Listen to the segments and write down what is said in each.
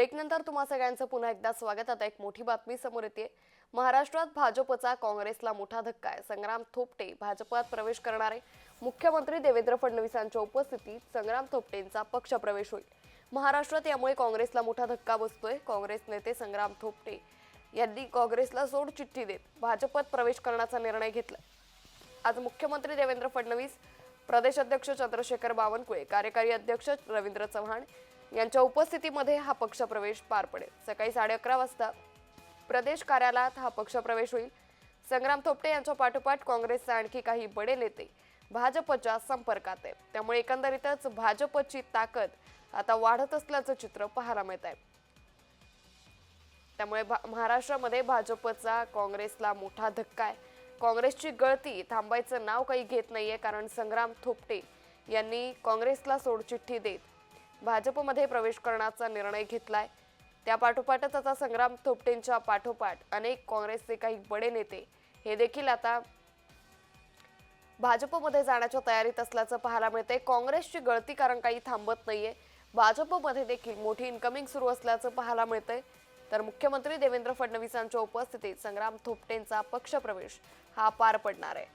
ब्रेकनंतर तुम्हा सगळ्यांचं पुन्हा एकदा स्वागत. आता एक मोठी बातमी समोर येते. महाराष्ट्रात भाजपचा काँग्रेसला मोठा धक्का आहे. संग्राम थोपटे भाजपात प्रवेश करणारे मुख्यमंत्री देवेंद्र फडणवीसांच्या उपस्थितीत संग्राम थोपटेंचा पक्षप्रवेश होईल. महाराष्ट्रात यामुळे काँग्रेसला मोठा धक्का बसतोय. काँग्रेस नेते संग्राम थोपटे यांनी काँग्रेसला सोड चिठ्ठी देत भाजपात प्रवेश करण्याचा निर्णय घेतला. आज मुख्यमंत्री देवेंद्र फडणवीस प्रदेश अध्यक्ष चंद्रशेखर बावनकुळे कार्यकारी अध्यक्ष रवींद्र चव्हाण यांच्या उपस्थितीमध्ये हा पक्षप्रवेश पार पडेल. सकाळी साडे अकरा वाजता प्रदेश कार्यालयात हा पक्षप्रवेश होईल. संग्राम थोपटे यांच्या पाठोपाठ काँग्रेसचे आणखी काही बडे नेते भाजपच्या संपर्कात आहेत. त्यामुळे एकंदरीतच भाजपची ताकद आता वाढत असल्याचं चित्र पाहायला मिळत आहे. त्यामुळे भा- महाराष्ट्रामध्ये भाजपचा काँग्रेसला मोठा धक्का आहे. काँग्रेसची गळती थांबायचं नाव काही घेत नाहीये कारण संग्राम थोपटे यांनी काँग्रेसला सोडचिठ्ठी देत भाजपमध्ये प्रवेश करण्याचा निर्णय घेतलाय. त्या पाठोपाठच आता संग्राम थोपटेंच्या पाठोपाठ अनेक काँग्रेसचे काही बडे नेते हे देखील आता भाजपमध्ये जाण्याच्या तयारीत असल्याचं पाहायला मिळतंय. काँग्रेसची गळती कारण काही थांबत नाहीये. भाजपमध्ये देखील मोठी इन्कमिंग सुरू असल्याचं पाहायला मिळतंय. तर मुख्यमंत्री देवेंद्र फडणवीसांच्या उपस्थितीत संग्राम थोपटेंचा पक्षप्रवेश हा पार पडणार आहे.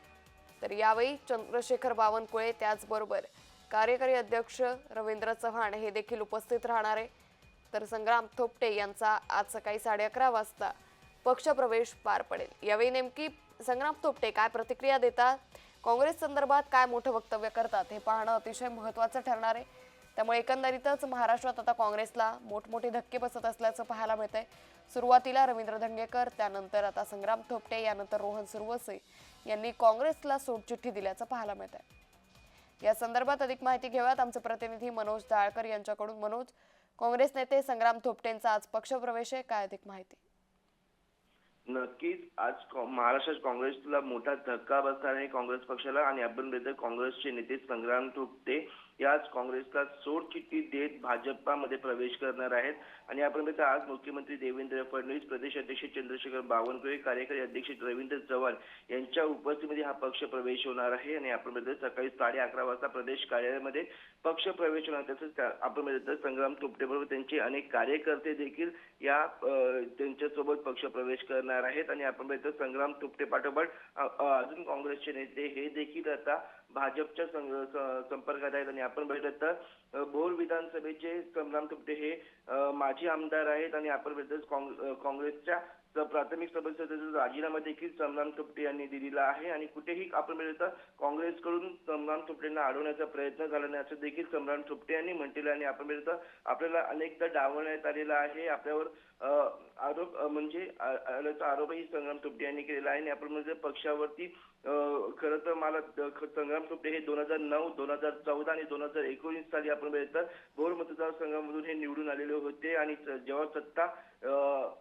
तर यावेळी चंद्रशेखर बावनकुळे त्याचबरोबर कार्यकारी अध्यक्ष रवींद्र चव्हाण हे देखील उपस्थित राहणार आहे. तर संग्राम थोपटे यांचा आज सकाळी साडे अकरा वाजता पक्षप्रवेश पार पडेल. यावेळी नेमकी संग्राम थोपटे काय प्रतिक्रिया देतात? काँग्रेस संदर्भात काय मोठं वक्तव्य करतात? हे पाहणं अतिशय महत्त्वाचं ठरणार आहे. त्यामुळे एकंदरीतच महाराष्ट्रात आता काँग्रेसला मोठमोठे धक्के बसत असल्याचं पाहायला मिळतंय. सुरुवातीला रवींद्र धंगेकर त्यानंतर आता संग्राम थोपटे यानंतर रोहन सुरवसे यांनी काँग्रेसला सोडचिठ्ठी दिल्याचं पाहायला मिळत आहे या संदर्भात अधिक माहिती घेऊयात. आमचे प्रतिनिधी मनोज दाळकर यांच्याकडून. मनोज काँग्रेस नेते संग्राम थोपटेंचा आज पक्षप्रवेश आहे. काय अधिक माहिती? नक्कीच. आज कॉ- महाराष्ट्रात काँग्रेसला मोठा धक्का बसणार आहे काँग्रेस पक्षाला आणि आपण काँग्रेसचे नेते संग्राम थोपटे याच काँग्रेसला सोडचिठ्ठी देत भाजपामध्ये प्रवेश करणार आहेत. आणि आपण आज मुख्यमंत्री देवेंद्र फडणवीस प्रदेश अध्यक्ष चंद्रशेखर बावनकुळे कार्यकारी अध्यक्ष रवींद्र चव्हाण यांच्या उपस्थितीमध्ये हा पक्ष प्रवेश होणार आहे. आणि आपण सकाळी साडे अकरा वाजता प्रदेश कार्यालयामध्ये पक्ष प्रवेश होणार तसंच आपण संग्राम तुपटे बरोबर त्यांचे अनेक कार्यकर्ते देखील या त्यांच्यासोबत पक्ष प्रवेश करणार आहेत. आणि आपण संग्राम तुपटे पाठोपाठ अजून काँग्रेसचे नेते हे देखील आता भाजपच्या स- संपर्कात आहेत आणि आपण बघितलं तर भोर विधानसभेचे संग्राम थोपटे हे माजी आमदार आहेत आणि आपण बघितलं काँग- काँग्रेसच्या प्राथमिक सदस्यत्वाचा राजीनामा देखील संग्राम थोपटे यांनी दिलेला आहे आणि कुठेही आपण बघितलं तर काँग्रेसकडून संग्राम थोपटेंना अडवण्याचा प्रयत्न झाला नाही असं देखील संग्राम थोपटे यांनी म्हटलेलं आणि आपण मिळतं आपल्याला अनेकदा डावण्यात आलेला आहे. आपल्यावर आरोप म्हणजे आल्याचा आरोपही संग्राम थोपटे यांनी केलेला आहे. आणि आपण म्हणजे पक्षावरती खरं तर मला संग्राम थोपटे हे दोन हजार नऊ दोन हजार चौदा आणि दोन हजार एकोणीस साली आपण बघितलं भोर मतदारसंघामधून हे निवडून आलेले होते आणि जेव्हा सत्ता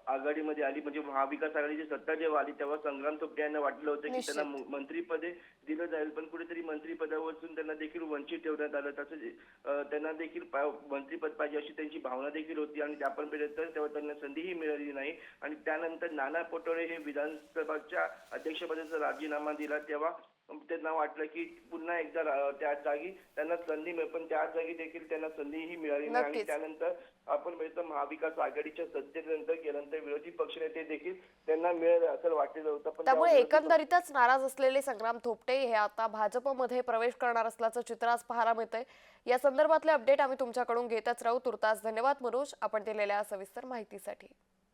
आघाडीमध्ये आली म्हणजे महाविकास आघाडीची सत्ता जेव्हा आली तेव्हा संग्राम थोपटे यांना वाटलं होतं की. त्यांना मंत्रीपदे दिलं जाईल पण कुठेतरी मंत्रीपदावरून त्यांना देखील वंचित ठेवण्यात आलं तसंच त्यांना देखील मंत्रीपद पाहिजे अशी त्यांची भावना देखील होती आणि त्या आपण तर तेव्हा त्यांना संधीही मिळाली नाही आणि त्यानंतर नाना पटोळे हे विधानसभाच्या अध्यक्षपदाचा राजीनामा दिला तेव्हा त्यांना वाटलं की पुन्हा एकदा रा- त्या जागी त्यांना संधी मिळेल पण त्या जागी देखील त्यांना संधीही मिळाली नाही. आणि. त्यानंतर आपण बघितलं महाविकास आघाडीच्या सत्तेनंतर गेल्यानंतर विरोधी पक्षनेते देखील त्यांना मिळेल असं वाटलेलं होतं. पण त्यामुळे एकंदरीतच नाराज असलेले संग्राम थोपटे हे आता भाजपमध्ये प्रवेश करणार असल्याचं चित्र आज पाहायला मिळतंय. या संदर्भातले अपडेट आम्ही तुमच्याकडून घेतच राहू. तुर्तास धन्यवाद मनोज. आपण दिलेल्या सविस्तर माहितीसाठी.